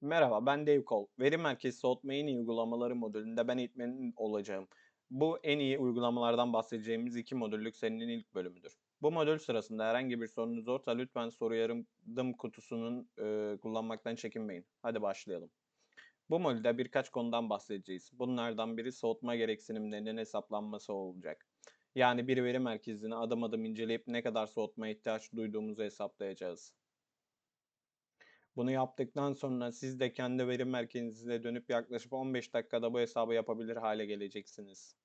Merhaba, ben Dave Cole. Veri merkezi soğutma en iyi uygulamaları modülünde ben eğitmenin olacağım. Bu en iyi uygulamalardan bahsedeceğimiz iki modüllük serinin ilk bölümüdür. Bu modül sırasında herhangi bir sorunuz olursa lütfen soru yardım kutusunun e, kullanmaktan çekinmeyin. Hadi başlayalım. Bu modülde birkaç konudan bahsedeceğiz. Bunlardan biri soğutma gereksinimlerinin hesaplanması olacak. Yani bir veri merkezini adım adım inceleyip ne kadar soğutmaya ihtiyaç duyduğumuzu hesaplayacağız. Bunu yaptıktan sonra siz de kendi veri merkezinize dönüp yaklaşık 15 dakikada bu hesabı yapabilir hale geleceksiniz.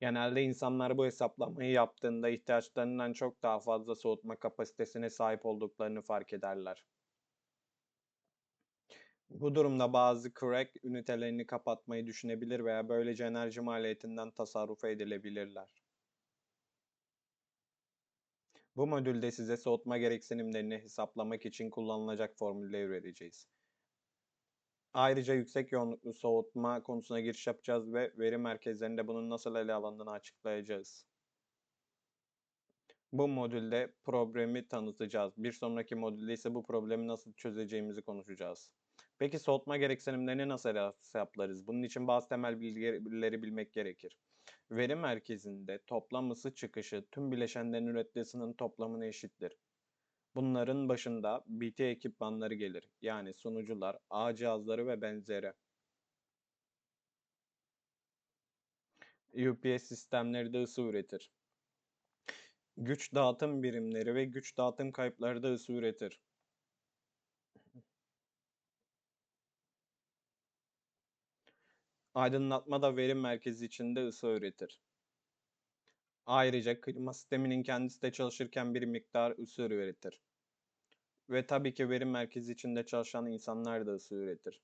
Genelde insanlar bu hesaplamayı yaptığında ihtiyaçlarından çok daha fazla soğutma kapasitesine sahip olduklarını fark ederler. Bu durumda bazı crack ünitelerini kapatmayı düşünebilir veya böylece enerji maliyetinden tasarruf edilebilirler. Bu modülde size soğutma gereksinimlerini hesaplamak için kullanılacak formülleri vereceğiz. Ayrıca yüksek yoğunluklu soğutma konusuna giriş yapacağız ve veri merkezlerinde bunun nasıl ele alındığını açıklayacağız. Bu modülde problemi tanıtacağız. Bir sonraki modülde ise bu problemi nasıl çözeceğimizi konuşacağız. Peki soğutma gereksinimlerini nasıl hesaplarız? Bunun için bazı temel bilgileri bilmek gerekir. Veri merkezinde toplam ısı çıkışı tüm bileşenlerin ürettiği ısının toplamına eşittir. Bunların başında BT ekipmanları gelir. Yani sunucular, ağ cihazları ve benzeri. UPS sistemleri de ısı üretir. Güç dağıtım birimleri ve güç dağıtım kayıpları da ısı üretir. Aydınlatma da veri merkezi içinde ısı üretir. Ayrıca klima sisteminin kendisi de çalışırken bir miktar ısı üretir. Ve tabii ki veri merkezi içinde çalışan insanlar da ısı üretir.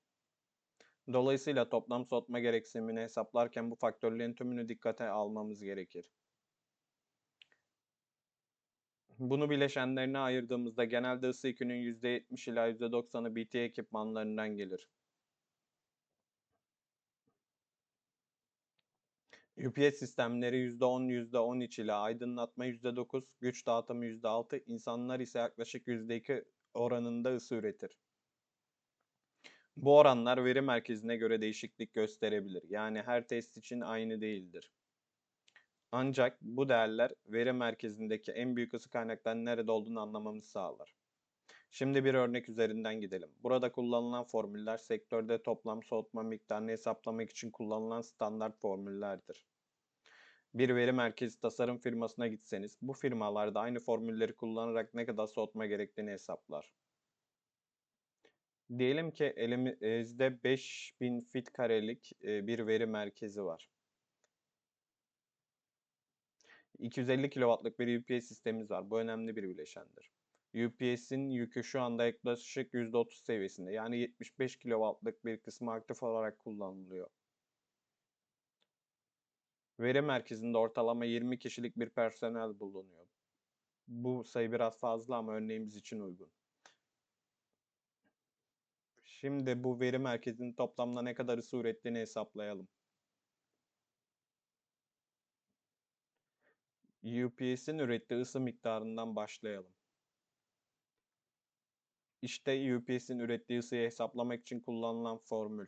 Dolayısıyla toplam soğutma gereksinimini hesaplarken bu faktörlerin tümünü dikkate almamız gerekir. Bunu bileşenlerine ayırdığımızda genelde ısı yükünün %70 ila %90'ı BT ekipmanlarından gelir. UPS sistemleri %10, %13 ile aydınlatma %9, güç dağıtımı %6, insanlar ise yaklaşık %2 oranında ısı üretir. Bu oranlar veri merkezine göre değişiklik gösterebilir. Yani her test için aynı değildir. Ancak bu değerler veri merkezindeki en büyük ısı kaynaklarının nerede olduğunu anlamamızı sağlar. Şimdi bir örnek üzerinden gidelim. Burada kullanılan formüller sektörde toplam soğutma miktarını hesaplamak için kullanılan standart formüllerdir. Bir veri merkezi tasarım firmasına gitseniz bu firmalarda aynı formülleri kullanarak ne kadar soğutma gerektiğini hesaplar. Diyelim ki elimizde 5000 fit karelik bir veri merkezi var. 250 kW'lık bir UPS sistemimiz var. Bu önemli bir bileşendir. UPS'in yükü şu anda yaklaşık %30 seviyesinde. Yani 75 kW'lık bir kısmı aktif olarak kullanılıyor. Veri merkezinde ortalama 20 kişilik bir personel bulunuyor. Bu sayı biraz fazla ama örneğimiz için uygun. Şimdi bu veri merkezinin toplamda ne kadar ısı ürettiğini hesaplayalım. UPS'in ürettiği ısı miktarından başlayalım. İşte UPS'in ürettiği ısıyı hesaplamak için kullanılan formül.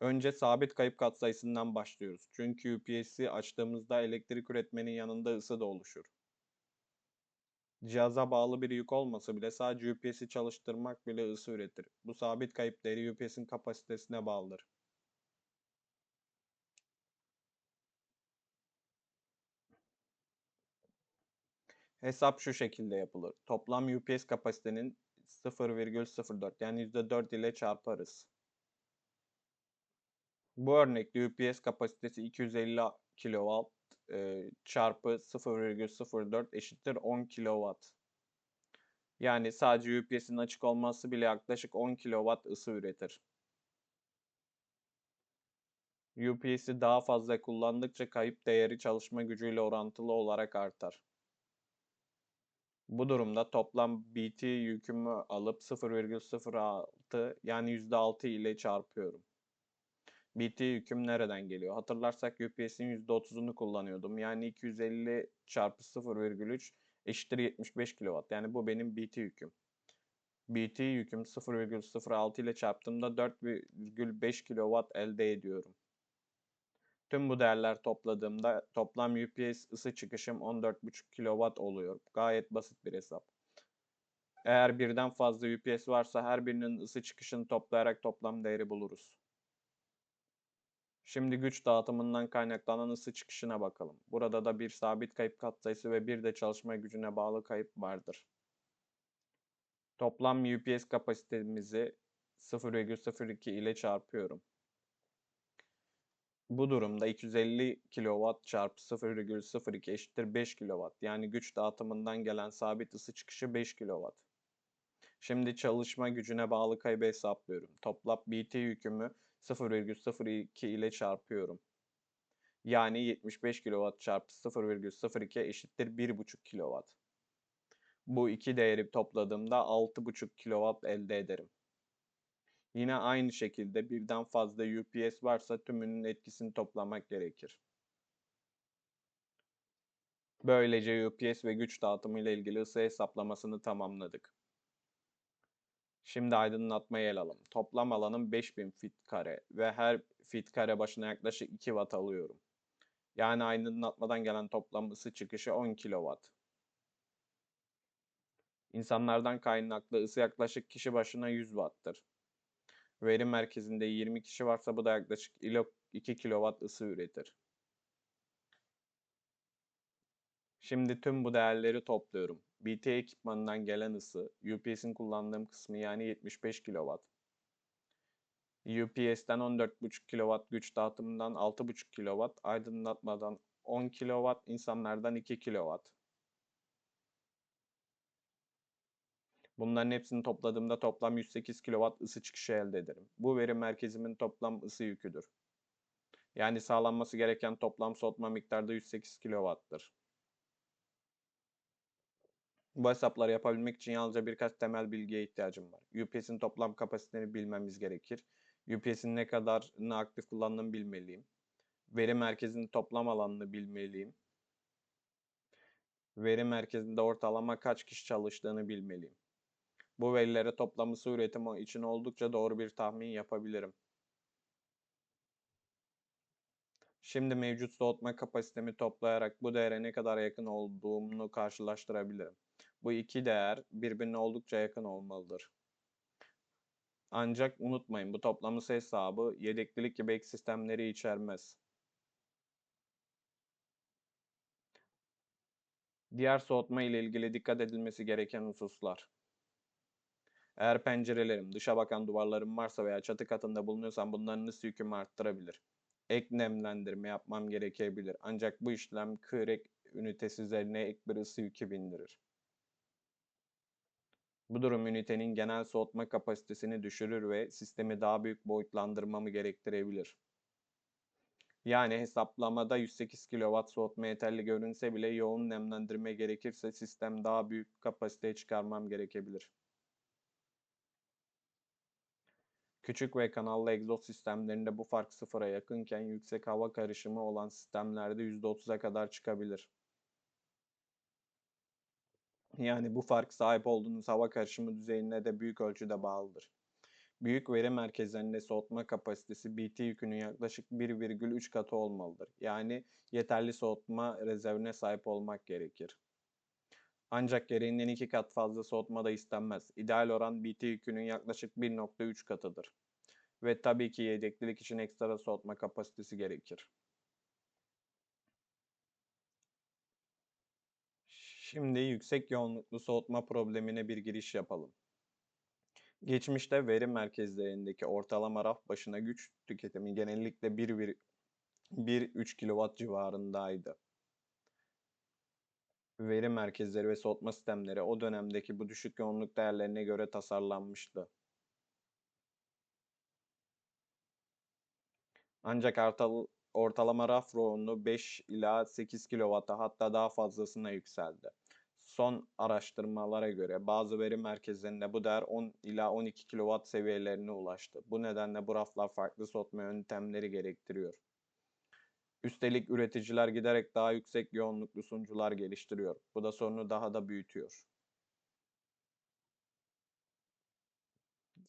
Önce sabit kayıp katsayısından başlıyoruz. Çünkü UPS'i açtığımızda elektrik üretmenin yanında ısı da oluşur. Cihaza bağlı bir yük olmasa bile sadece UPS'i çalıştırmak bile ısı üretir. Bu sabit kayıp değeri UPS'in kapasitesine bağlıdır. Hesap şu şekilde yapılır. Toplam UPS kapasitenin 0,04 yani %4 ile çarparız. Bu örnekte UPS kapasitesi 250 kW e, çarpı 0,04 eşittir 10 kW. Yani sadece UPS'in açık olması bile yaklaşık 10 kW ısı üretir. UPS'i daha fazla kullandıkça kayıp değeri çalışma gücüyle orantılı olarak artar. Bu durumda toplam BT yükümü alıp 0,06 yani %6 ile çarpıyorum. BT yüküm nereden geliyor? Hatırlarsak UPS'in %30'unu kullanıyordum. Yani 250 çarpı 0,3 eşittir 75 kW. Yani bu benim BT yüküm. BT yüküm 0,06 ile çarptığımda 4,5 kW elde ediyorum. Tüm bu değerler topladığımda toplam UPS ısı çıkışım 14,5 kW oluyor. Gayet basit bir hesap. Eğer birden fazla UPS varsa her birinin ısı çıkışını toplayarak toplam değeri buluruz. Şimdi güç dağıtımından kaynaklanan ısı çıkışına bakalım. Burada da bir sabit kayıp katsayısı ve bir de çalışma gücüne bağlı kayıp vardır. Toplam UPS kapasitemizi 0,02 ile çarpıyorum. Bu durumda 250 kW çarpı 0,02 eşittir 5 kW. Yani güç dağıtımından gelen sabit ısı çıkışı 5 kW. Şimdi çalışma gücüne bağlı kaybı hesaplıyorum. Toplam BT yükümü 0,02 ile çarpıyorum. Yani 75 kW çarpı 0,02 eşittir 1,5 kW. Bu iki değeri topladığımda 6,5 kW elde ederim. Yine aynı şekilde birden fazla UPS varsa tümünün etkisini toplamak gerekir. Böylece UPS ve güç dağıtımı ile ilgili ısı hesaplamasını tamamladık. Şimdi aydınlatmayı ele alalım. Toplam alanım 5000 fit kare ve her fit kare başına yaklaşık 2 watt alıyorum. Yani aydınlatmadan gelen toplam ısı çıkışı 10 kW. İnsanlardan kaynaklı ısı yaklaşık kişi başına 100 watt'tır. Veri merkezinde 20 kişi varsa bu da yaklaşık 2 kW ısı üretir. Şimdi tüm bu değerleri topluyorum. BT ekipmanından gelen ısı, UPS'in kullandığım kısmı yani 75 kW. UPS'ten 14,5 kW güç dağıtımından 6,5 kW, aydınlatmadan 10 kW, insanlardan 2 kW. Bunların hepsini topladığımda toplam 108 kW ısı çıkışı elde ederim. Bu veri merkezimin toplam ısı yüküdür. Yani sağlanması gereken toplam soğutma miktarı da 108 kW'tır. Bu hesapları yapabilmek için yalnızca birkaç temel bilgiye ihtiyacım var. UPS'in toplam kapasitesini bilmemiz gerekir. UPS'in ne kadarını aktif kullandığımı bilmeliyim. Veri merkezinin toplam alanını bilmeliyim. Veri merkezinde ortalama kaç kişi çalıştığını bilmeliyim. Bu verilere toplam ısı üretimi için oldukça doğru bir tahmin yapabilirim. Şimdi mevcut soğutma kapasitemi toplayarak bu değere ne kadar yakın olduğunu karşılaştırabilirim. Bu iki değer birbirine oldukça yakın olmalıdır. Ancak unutmayın bu toplam ısı hesabı yedeklilik gibi ek sistemleri içermez. Diğer soğutma ile ilgili dikkat edilmesi gereken hususlar. Eğer pencerelerim, dışa bakan duvarlarım varsa veya çatı katında bulunuyorsam bunların ısı yükümü arttırabilir. Ek nemlendirme yapmam gerekebilir. Ancak bu işlem kürek ünitesi üzerine ek bir ısı yükü bindirir. Bu durum ünitenin genel soğutma kapasitesini düşürür ve sistemi daha büyük boyutlandırmamı gerektirebilir. Yani hesaplamada 108 kW soğutma yeterli görünse bile yoğun nemlendirme gerekirse sistem daha büyük kapasiteye çıkarmam gerekebilir. Küçük ve kanallı egzoz sistemlerinde bu fark sıfıra yakınken yüksek hava karışımı olan sistemlerde %30'a kadar çıkabilir. Yani bu fark sahip olduğunuz hava karışımı düzeyine de büyük ölçüde bağlıdır. Büyük veri merkezlerinde soğutma kapasitesi BT yükünün yaklaşık 1,3 katı olmalıdır. Yani yeterli soğutma rezervine sahip olmak gerekir. Ancak gereğinden iki kat fazla soğutma da istenmez. İdeal oran BT yükünün yaklaşık 1.3 katıdır. Ve tabii ki yedeklilik için ekstra soğutma kapasitesi gerekir. Şimdi yüksek yoğunluklu soğutma problemine bir giriş yapalım. Geçmişte veri merkezlerindeki ortalama raf başına güç tüketimi genellikle 1,3 kW civarındaydı veri merkezleri ve soğutma sistemleri o dönemdeki bu düşük yoğunluk değerlerine göre tasarlanmıştı. Ancak ortalama raf yoğunluğu 5 ila 8 kW'a hatta daha fazlasına yükseldi. Son araştırmalara göre bazı veri merkezlerinde bu değer 10 ila 12 kW seviyelerine ulaştı. Bu nedenle bu raflar farklı soğutma yöntemleri gerektiriyor. Üstelik üreticiler giderek daha yüksek yoğunluklu sunucular geliştiriyor. Bu da sorunu daha da büyütüyor.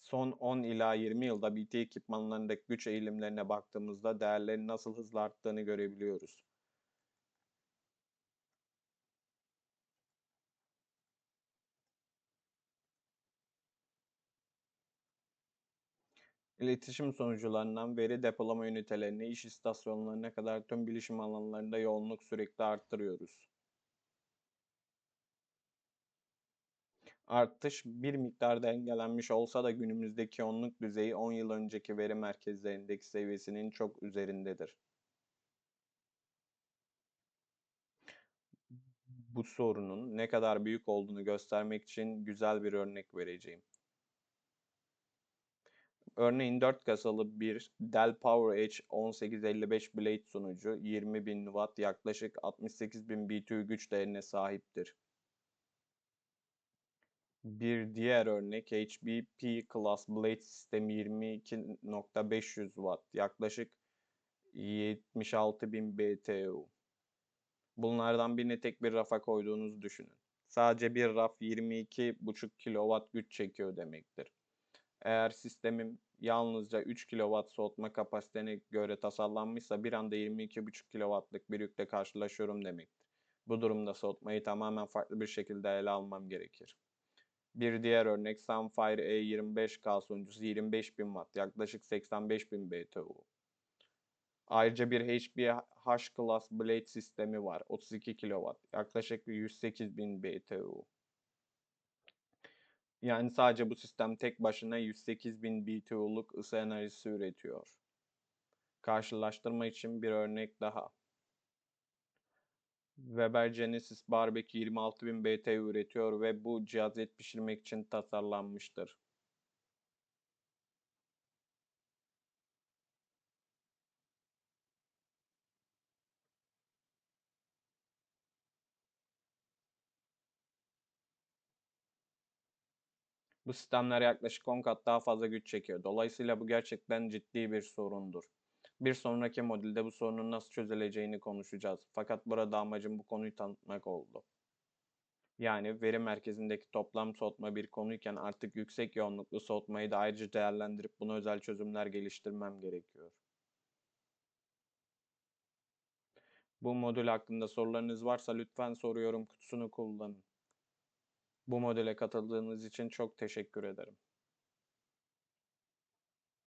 Son 10 ila 20 yılda BT ekipmanlarındaki güç eğilimlerine baktığımızda değerlerin nasıl hızla arttığını görebiliyoruz. İletişim sunucularından veri depolama ünitelerine, iş istasyonlarına kadar tüm bilişim alanlarında yoğunluk sürekli arttırıyoruz. Artış bir miktar dengelenmiş olsa da günümüzdeki yoğunluk düzeyi 10 yıl önceki veri merkezlerindeki seviyesinin çok üzerindedir. Bu sorunun ne kadar büyük olduğunu göstermek için güzel bir örnek vereceğim. Örneğin 4 kasalı bir Dell PowerEdge 1855 Blade sunucu 20.000 Watt yaklaşık 68.000 BTU güç değerine sahiptir. Bir diğer örnek HP P-Class Blade sistemi 22.500 Watt yaklaşık 76.000 BTU. Bunlardan birini tek bir rafa koyduğunuzu düşünün. Sadece bir raf 22.5 kW güç çekiyor demektir. Eğer sistemim yalnızca 3 kW soğutma kapasitene göre tasarlanmışsa bir anda 22.5 kW'lık bir yükle karşılaşıyorum demektir. Bu durumda soğutmayı tamamen farklı bir şekilde ele almam gerekir. Bir diğer örnek Sunfire E25K sunucusu 25.000 Watt yaklaşık 85.000 BTU. Ayrıca bir HP H-Class Blade sistemi var 32 kW yaklaşık 108.000 BTU. Yani sadece bu sistem tek başına 108.000 BTU'luk ısı enerjisi üretiyor. Karşılaştırma için bir örnek daha. Weber Genesis Barbecue 26.000 BTU üretiyor ve bu cihaz et pişirmek için tasarlanmıştır. Bu sistemler yaklaşık 10 kat daha fazla güç çekiyor. Dolayısıyla bu gerçekten ciddi bir sorundur. Bir sonraki modülde bu sorunun nasıl çözüleceğini konuşacağız. Fakat burada amacım bu konuyu tanıtmak oldu. Yani veri merkezindeki toplam soğutma bir konuyken artık yüksek yoğunluklu soğutmayı da ayrıca değerlendirip buna özel çözümler geliştirmem gerekiyor. Bu modül hakkında sorularınız varsa lütfen soru yorum kutusunu kullanın. Bu modele katıldığınız için çok teşekkür ederim.